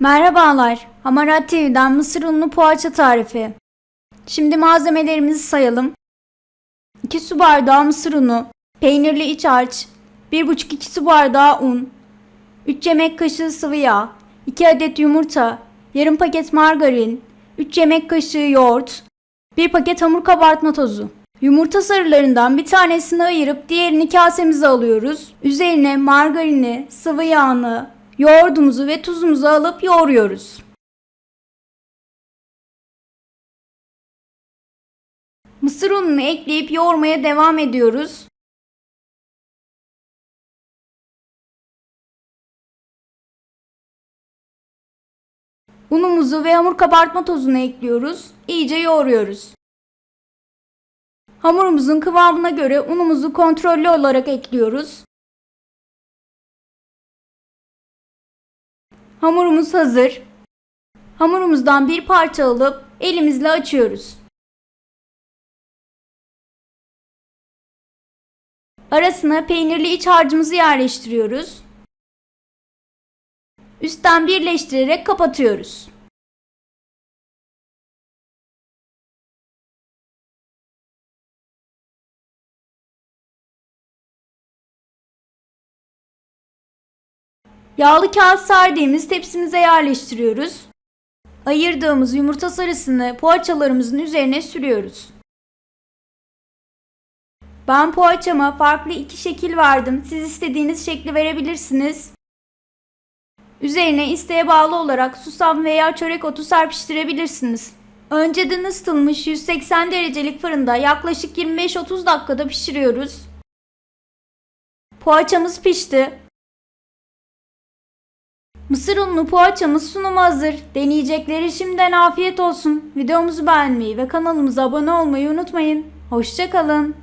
Merhabalar, Hamarat TV'den mısır unlu poğaça tarifi. Şimdi malzemelerimizi sayalım. 2 su bardağı mısır unu, peynirli iç harç, 1,5-2 su bardağı un, 3 yemek kaşığı sıvı yağ, 2 adet yumurta, yarım paket margarin, 3 yemek kaşığı yoğurt, 1 paket hamur kabartma tozu. Yumurta sarılarından bir tanesini ayırıp diğerini kasemize alıyoruz. Üzerine margarini, sıvı yağını, yoğurdumuzu ve tuzumuzu alıp yoğuruyoruz. Mısır ununu ekleyip yoğurmaya devam ediyoruz. Unumuzu ve hamur kabartma tozunu ekliyoruz. İyice yoğuruyoruz. Hamurumuzun kıvamına göre unumuzu kontrollü olarak ekliyoruz. Hamurumuz hazır. Hamurumuzdan bir parça alıp elimizle açıyoruz. Arasına peynirli iç harcımızı yerleştiriyoruz. Üstten birleştirerek kapatıyoruz. Yağlı kağıt serdiğimiz tepsimize yerleştiriyoruz. Ayırdığımız yumurta sarısını poğaçalarımızın üzerine sürüyoruz. Ben poğaçama farklı iki şekil verdim. Siz istediğiniz şekli verebilirsiniz. Üzerine isteğe bağlı olarak susam veya çörek otu serpiştirebilirsiniz. Önceden ısıtılmış 180 derecelik fırında yaklaşık 25-30 dakikada pişiriyoruz. Poğaçamız pişti. Mısır unlu poğaçamız sunum hazır. Deneyecekleri şimdiden afiyet olsun. Videomuzu beğenmeyi ve kanalımıza abone olmayı unutmayın. Hoşçakalın.